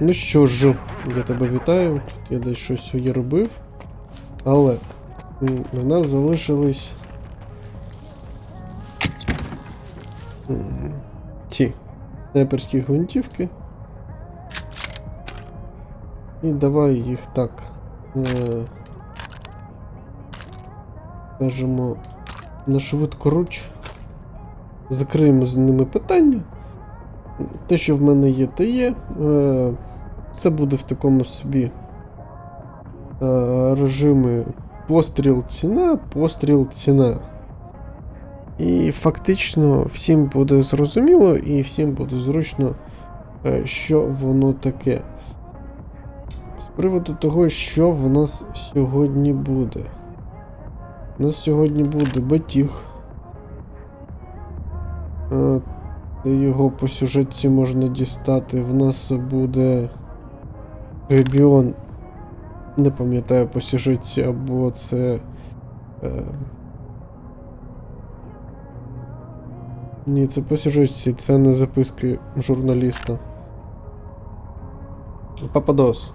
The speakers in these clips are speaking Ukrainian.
Ну що ж, я тебе вітаю. Тут я десь щось своє робив. Але в нас залишились. Ці снайперські гвинтівки. І давай їх так. Е, скажемо, на швидкоруч. Закриємо з ними питання. Те, що в мене є, те є. Е, це буде в такому собі е, режимі постріл ціна, постріл ціна. І фактично всім буде зрозуміло і всім буде зручно, е, що воно таке. З приводу того, що в нас сьогодні буде. У нас сьогодні буде батіг. Його по сюжетці можна дістати. В нас буде Гебіон. Не пам'ятаю по сюжетці, або це. Е... Ні, це по сюжетці, це не записки журналіста. Пападос.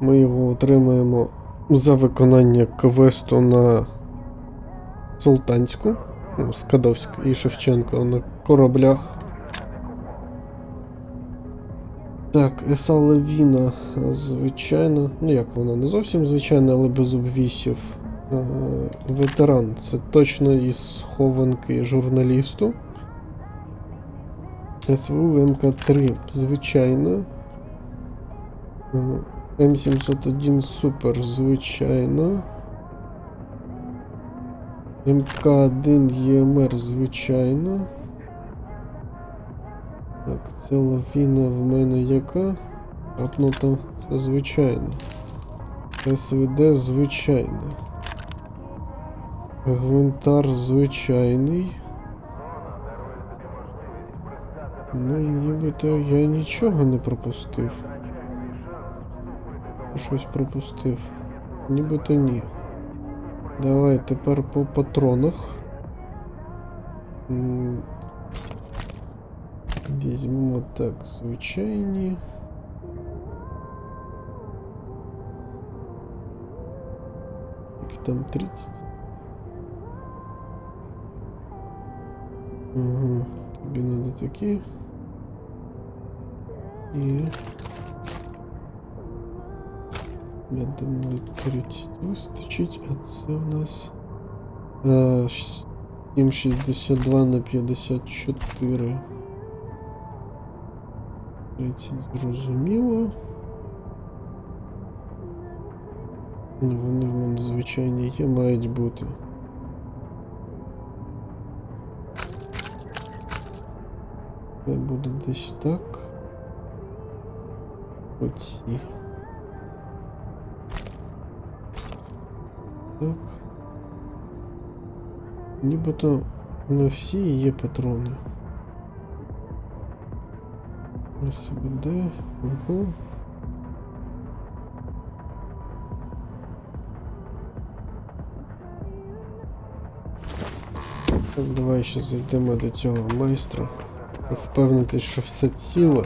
Ми його отримаємо за виконання квесту на Султанську. Ну, Скадовськ і Шевченко на кораблях. Так, Еса Лавіна, звичайно. Ну як вона, не зовсім звичайна, але без обвісів. Е, ветеран, це точно із схованки журналісту. СВУ МК3, звичайно. Е, М701 Супер, звичайно. МК1 ЄМР, звичайно. Так, це лавіна в мене яка? Апнута, це звичайно. СВД звичайно. Гвинтар звичайний. Ну, нібито я нічого не пропустив. Щось пропустив. Нібито ні. Давай тепер по патронах. М, Візьмемо так, звичайні. Їх там 30. Ага, тобі надо такі. І. Я думаю, 30 вистачить, а це у нас. Е, 7,62 на 54. 30 зрозуміло. Ну, Вони в мене звичайні є, мають бути. Це буде десь так. Оці. Так. Нібито на всі є патрони. СВД. Угу. Так, давай ще зайдемо до цього майстра. Впевнитись, що все ціле.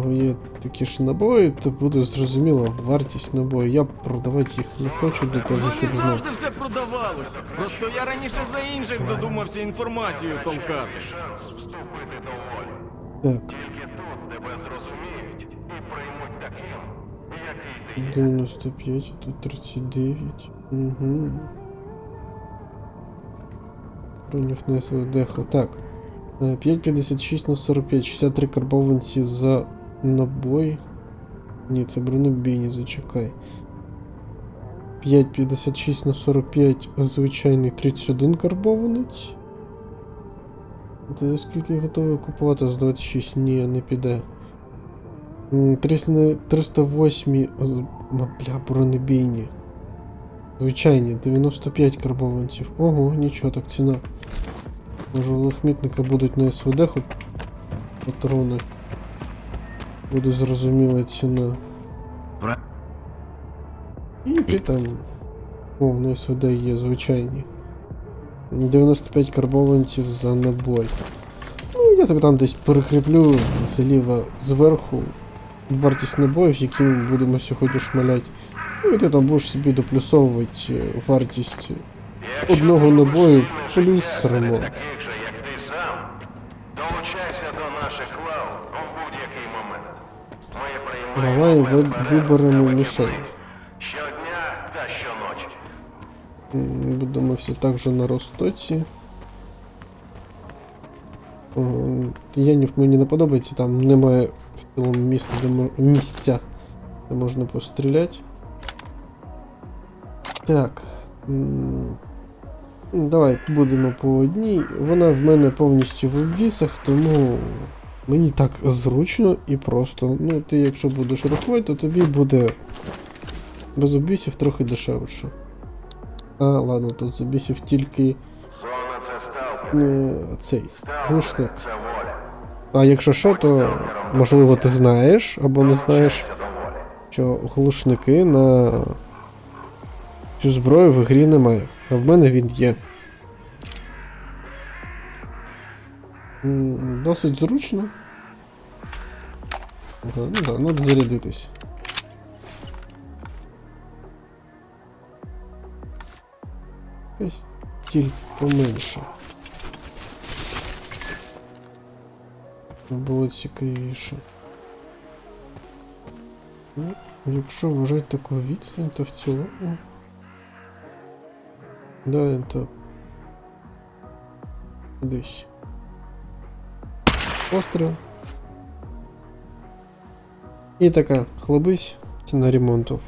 Нього є такі ж набої, то буде зрозуміло вартість набою. Я продавати їх не хочу для того, щоб знати. завжди все продавалося. Просто я раніше за інших додумався інформацію толкати. Вступити до волі. Так, Тільки тут тебе зрозуміють і приймуть таким, який ти є. 95, а тут 39. Угу. Бронів на СВД. Так. Е, 5,56 на 45, 63 карбованці за набой. Ні, це бронебійні, зачекай. 5,56 на 45, звичайний 31 карбованець. Ти скільки готовий купувати з 26? Ні, не піде. 308 бля, бронебійні. Звичайні, 95 карбованців. Ого, нічого так ціна. Може у лохмітника будуть на СВД хоч патрони. Буде зрозуміла ціна. І ти там. О, на СВД є звичайні. 95 карбованців за набой. Ну, я тебе там десь перекріплю зліва зверху вартість набоїв, які ми будемо сьогодні шмаляти. Ну і ти там будеш собі доплюсовувати е, вартість одного набою плюс ремонт. таких же, як ти сам, долучайся до наших лав у будь-який момент. Ми Давай приймаємо ви- без перерв виберемо мішень. Щодня та щоночі. Будемо все так же на Ростоці. Янів мені не подобається, там немає в цілому міста, де місця, де можна постріляти. Так. Давай будемо по одній. Вона в мене повністю в обвісах, тому мені так зручно і просто. Ну, ти якщо будеш рахувати, то тобі буде без обвісів трохи дешевше. А, ладно, тут забісів тільки Зона е, цей глушник. А якщо що, то можливо ти знаєш або не знаєш, що глушники на цю зброю в грі немає. А в мене він є. Досить зручно. Ага, ну да, треба зарядитись. Якась поменше. Було цікавіше. Ну, якщо вважати таку відстань, то в цілому. Да, то. Десь. Постріл. І така, хлобись, ціна ремонту.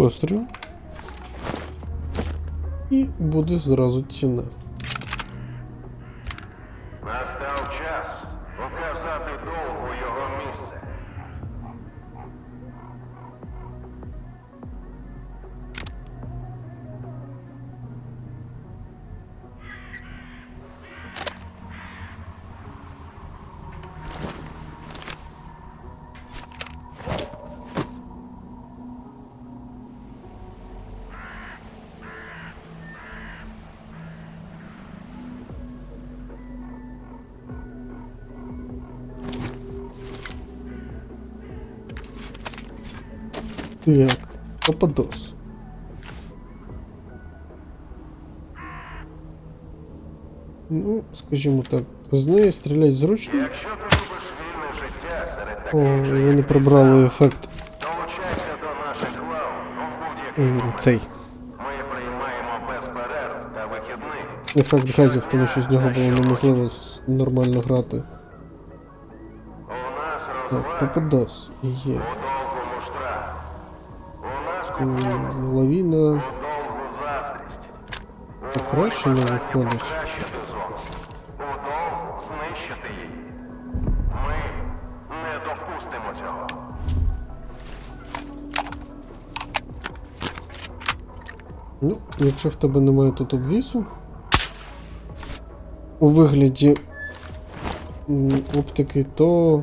Постріл. І буде зразу ціна. Так, Пападос. Ну, скажімо так, з неї стріляти зручно. Якщо ти любиш вільне життя серед О, таких і вони ти прибрали ефект долучайся до наших лав у будь-який цей. Ми приймаємо без перерв та вихідних. Ефект газів, тому що з нього було неможливо нормально грати. У нас Так, розваг Пападос є. у Лавіна. Покращено виходить. покращити зону. У довгу знищити її. Ми не допустимо цього. Ну, якщо в тебе немає тут обвісу. У вигляді оптики, то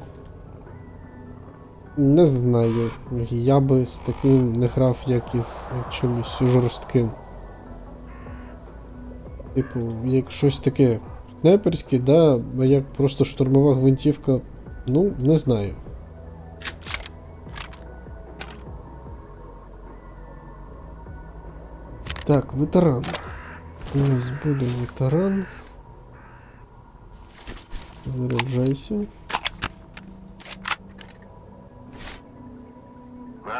не знаю. Я би з таким не грав, як із чимось жорстким. Типу, як щось таке снайперське, да, а як просто штурмова гвинтівка, ну, не знаю. Так, ветеран. У нас буде ветеран. Заряджайся.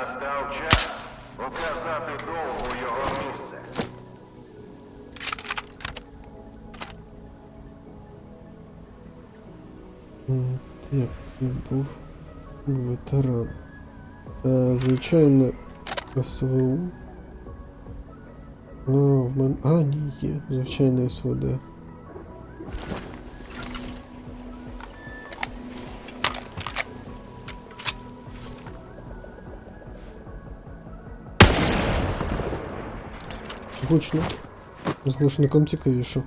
Настав час показати довгу його місце. Так, це був ветеран. Е, звичайно, СВУ. А, в мене. А, ні, є. Звичайно, СВД. Гучно. З глушником цікавіше.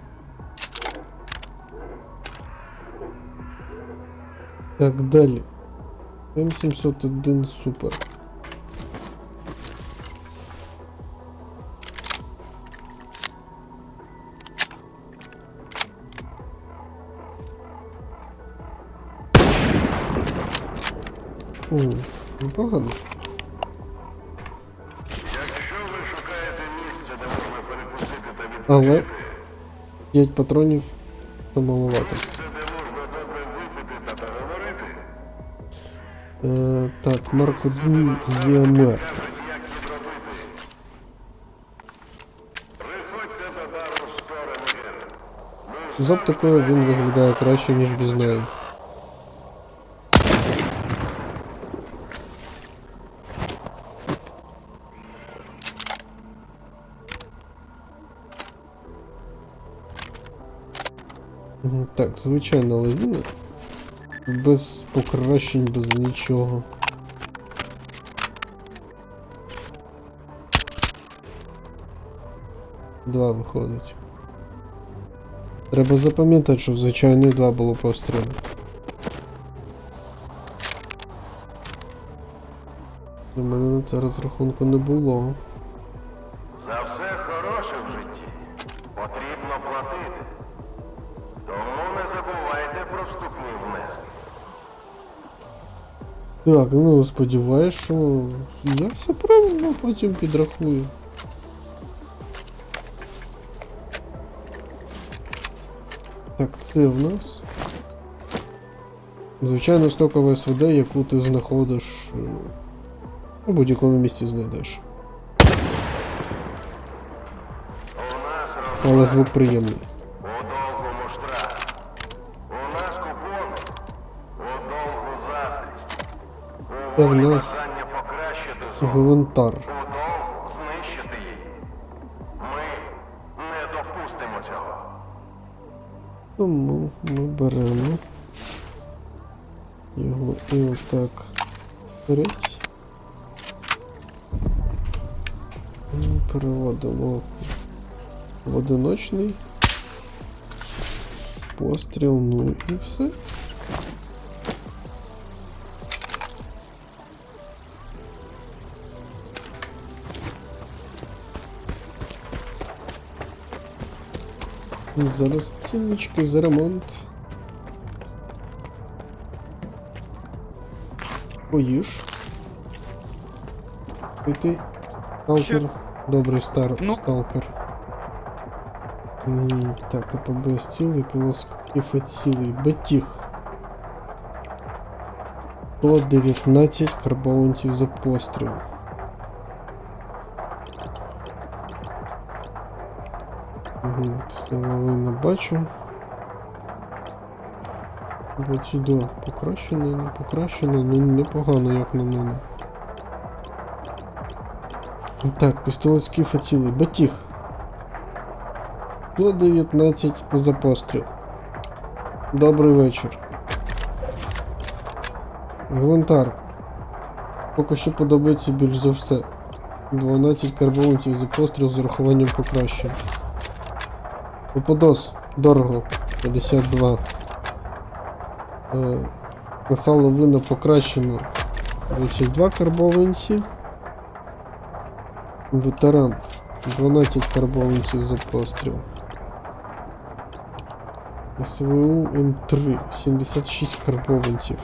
Так, далі. М701 супер. О, непогано. Але відпочити, 5 патронів то маловато. місце, де можна добре випити та поговорити, Е, так, Марк 1 ЄМР. кажуть, як відробити. Приходьте до бару Сторемір. Ми З оптикою він виглядає краще, ніж без неї. Так, звичайна лавіна. Без покращень, без нічого. Два виходить. Треба запам'ятати, що в звичайної два було постріли. У мене на це розрахунку не було. Так, ну сподіваюсь, що я все правильно потім підрахую. Так, це в нас. Звичайно, стокова СВД, яку ти знаходиш е, у будь-якому місці знайдеш. Але звук приємний. у довгому штраф. У нас купони. У довгу заздрість. У в нас. Гвинтар. Її. Ми не допустимо цього. Тому ми беремо його і отак треть. І Переводимо в одиночний постріл, ну і все. Зараз ціннички за ремонт. Поїж. І ти. Сталкер. Що? Добрий стар Ну? сталкер. М, Так, АПБ цілий, пілоскіфи цілий. Батіг. 119 карбованців за постріл. Силовина бачу. Бачу, покращено, не покращено, ну непогано, як на мене. Так, пістолет скіфа цілий. Батіг. 119 за постріл. Добрий вечір. Гвинтар. Поки що подобається більш за все. 12 карбованців за постріл з урахуванням покращень. Попадос. Дорого. 52. Е, вина покращено. 22 карбованці. Ветеран. 12 карбованців за постріл. СВУ М3. 76 карбованців.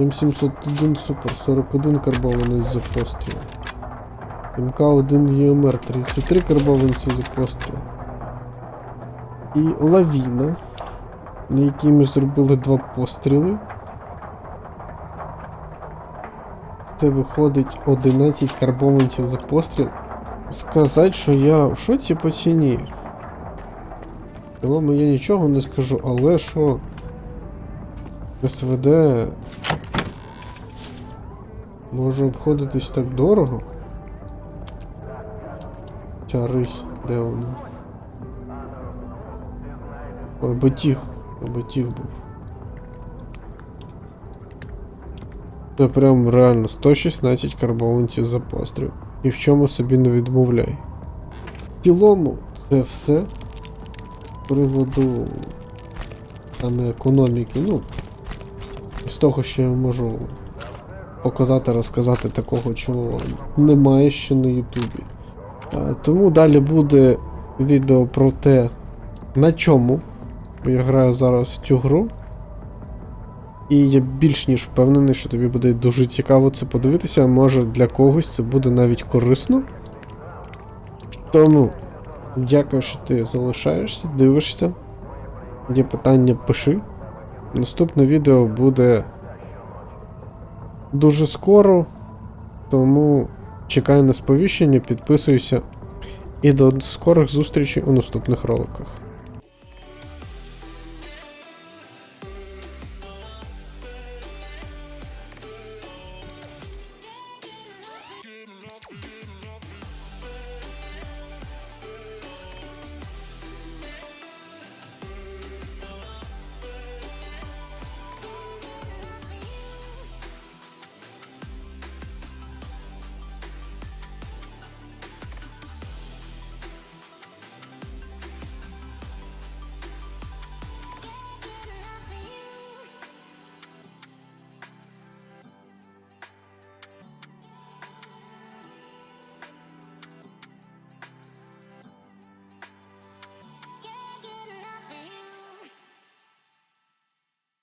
М701 Супер. 41 карбований за постріл. МК-1 ЄМР 33 карбованці за постріл. І лавіна, на якій ми зробили два постріли. Це виходить 11 карбованців за постріл. Сказати, що я в шоці по ціні. Цілому я нічого не скажу, але що СВД може обходитись так дорого. Ця рись, де вона? Ой, батіг. Батіг був. Це прям реально 116 карбованців за постріл. Ні в чому собі не відмовляй. В цілому це все з приводу саме економіки. Ну, з того, що я можу показати, розказати такого, чого немає ще на Ютубі. А, Тому далі буде відео про те, на чому я граю зараз в цю гру. І я більш ніж впевнений, що тобі буде дуже цікаво це подивитися, може для когось це буде навіть корисно. Тому дякую, що ти залишаєшся, дивишся. Є питання, пиши. Наступне відео буде дуже скоро, тому чекай на сповіщення, підписуйся і до скорих зустрічей у наступних роликах.